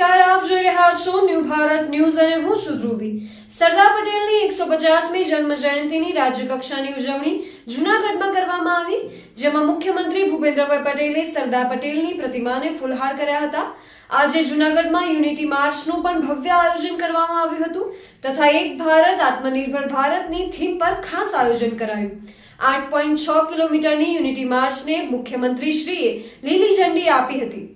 રહ્યા છો new Bharat news અને હું છું ધ્રુવી. સરદાર પટેલની એકસો પચાસમી જન્મ જયંતિની રાજ્યકક્ષાની ઉજવણી જૂનાગઢમાં કરવામાં આવી, જેમાં મુખ્યમંત્રી ભૂપેન્દ્રભાઈ પટેલે સરદાર પટેલની પ્રતિમાને ફૂલહાર કર્યા હતા. આજે જૂનાગઢમાં યુનિટી માર્ચનું પણ ભવ્ય આયોજન કરવામાં આવ્યું હતું, તથા એક ભારત, આત્મનિર્ભર ભારતની થીમ પર ખાસ આયોજન કરાયું. આઠ પોઈન્ટ છ કિલોમીટરની યુનિટી માર્ચને મુખ્યમંત્રીશ્રીએ લીલી ઝંડી આપી હતી.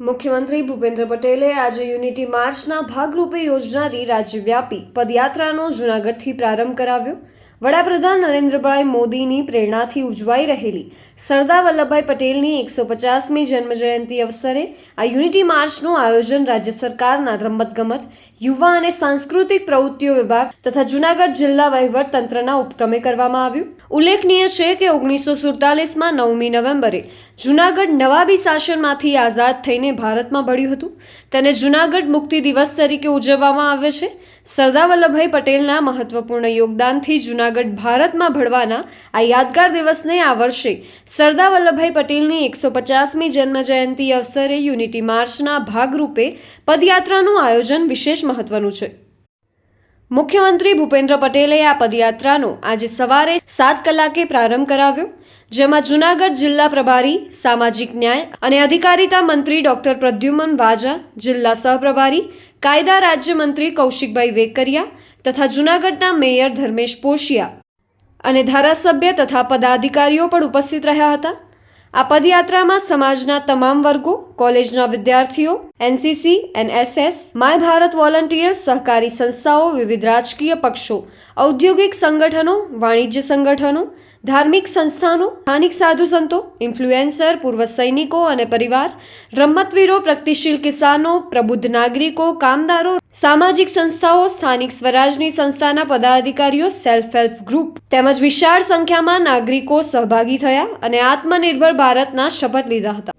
મુખ્યમંત્રી ભૂપેન્દ્ર પટેલે આજે યુનિટી માર્ચના ભાગરૂપે યોજનારી રાજ્યવ્યાપી પદયાત્રાનો જૂનાગઢથી પ્રારંભ કરાવ્યો. વડાપ્રધાન નરેન્દ્રભાઈ મોદીની પ્રેરણાથી ઉજવાઈ રહેલી સરદાર વલ્લભભાઈ પટેલની એકસો પચાસમી જન્મજયંતિ અવસરે આ યુનિટી માર્ચનું આયોજન રાજ્ય સરકારના રમતગમત, યુવા અને સાંસ્કૃતિક પ્રવૃત્તિઓ વિભાગ તથા જૂનાગઢ જિલ્લા વહીવટ તંત્રના ઉપક્રમે કરવામાં આવ્યું. ઉલ્લેખનીય છે કે ઓગણીસો સુડતાલીસમાં નવમી નવેમ્બરે જૂનાગઢ નવાબી શાસનમાંથી આઝાદ થઈને ભારતમાં ભળ્યું હતું. તેને જૂનાગઢ મુક્તિ દિવસ તરીકે ઉજવવામાં આવે છે. સરદાર વલ્લભભાઈ પટેલના મહત્વપૂર્ણ યોગદાનથી જૂનાગઢ ભારતમાં ભળવાના આ યાદગાર દિવસને આ વર્ષે સરદાર વલ્લભભાઈ પટેલની એકસો પચાસમી જન્મજયંતિ અવસરે યુનિટી માર્ચના ભાગરૂપે પદયાત્રાનું આયોજન વિશેષ મહત્વનું છે. મુખ્યમંત્રી ભૂપેન્દ્ર પટેલે આ પદયાત્રાનો આજે સવારે સાત કલાકે પ્રારંભ કરાવ્યો, જેમાં જૂનાગઢ જિલ્લા પ્રભારી, સામાજિક ન્યાય અને અધિકારિતા મંત્રી ડોક્ટર પ્રદ્યુમન વાજા, જિલ્લા સહપ્રભારી, કાયદા રાજ્યમંત્રી કૌશિકભાઈ વેકરિયા તથા જૂનાગઢના મેયર ધર્મેશ પોશિયા અને ધારાસભ્ય તથા પદાધિકારીઓ પણ ઉપસ્થિત રહ્યા હતા. આ પદયાત્રામાં સમાજના તમામ વર્ગો કોલેજના વિદ્યાર્થીઓ NCC NSS my Bharat volunteers સહકારી સંસ્થાઓ, વિવિધ રાજકીય પક્ષો, ઔદ્યોગિક સંગઠનો, વાણિજ્ય સંગઠનો, ધાર્મિક સંસ્થાનો, સ્થાનિક સાધુ સંતો ઇન્ફ્લુએન્સર પૂર્વ સૈનિકો અને પરિવાર, રમતવીરો, પ્રગતિશીલ કિસાનો, પ્રબુદ્ધ નાગરિકો, કામદારો, સામાજિક સંસ્થાઓ, સ્થાનિક સ્વરાજની સંસ્થાના પદાધિકારીઓ સેલ્ફ હેલ્પ ગ્રુપ તેમજ વિશાળ સંખ્યામાં નાગરિકો સહભાગી થયા અને આત્મનિર્ભર ભારતના શપથ લીધા હતા.